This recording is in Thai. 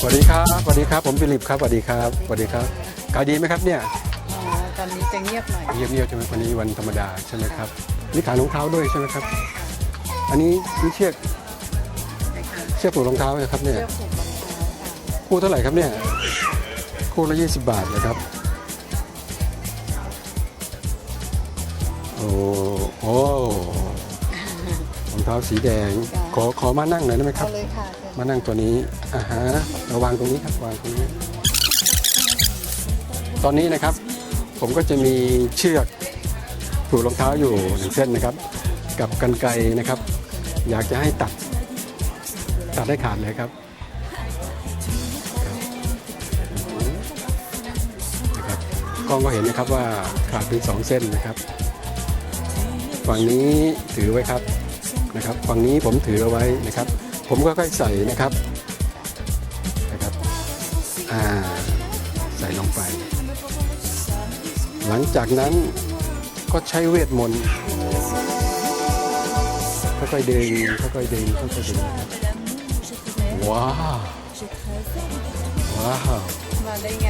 สวัสดีครับสวัสดีครับ ผมฟิลิปครับสวัสดีครับสวัสดีครับขายดีไหมครับเนี่ยอ๋อตอนนี้จะเงียบหน่อยเงียบๆใช่ไหมวันนี้วันธรรมดาใช่ไหมครับนี่ขายรองเท้าด้วยใช่ไหมครับ อันนี้นี่เชือกนะคะเชือกผูกรองเท้านะครับเนี่ยเลือกผูกรองเท้าค่ะคู่เท่าไหร่ครับเนี่ยคู่ละ20บาทนะครับโอ้โอ้รอง เท้าสีแดง ขอขอมานั่งหน่อยได้ไหมคเอารับเลยค่ะเชิญมานั่งตัวนี้อ่าฮะเราวางตรงนี้ครับวางตรงนี้ ตอนนี้นะครับ ผมก็จะมีเชือกผูกรองเท้าอยู่หนึ่งเส้นนะครับ กับกันไกรนะครับ อยากจะให้ตัด ตัดได้ขาดเลยครับนะครับกล้องก็เห็นนะครับว่าขาดเป็นสองเส้นนะครับ ฝั่งนี้ถือไว้ครับ นะครับฝั่งนี้ผมถือเอาไว้นะครับ ผมก็ค่อยๆใส่นะครับนะครับอ่าใส่ลงไป หลังจากนั้นก็ใช้เวทมนต์ค่อยๆดึงค่อยๆดึงค่อยๆดึงนะครับว้าวว้าวมาได้ไง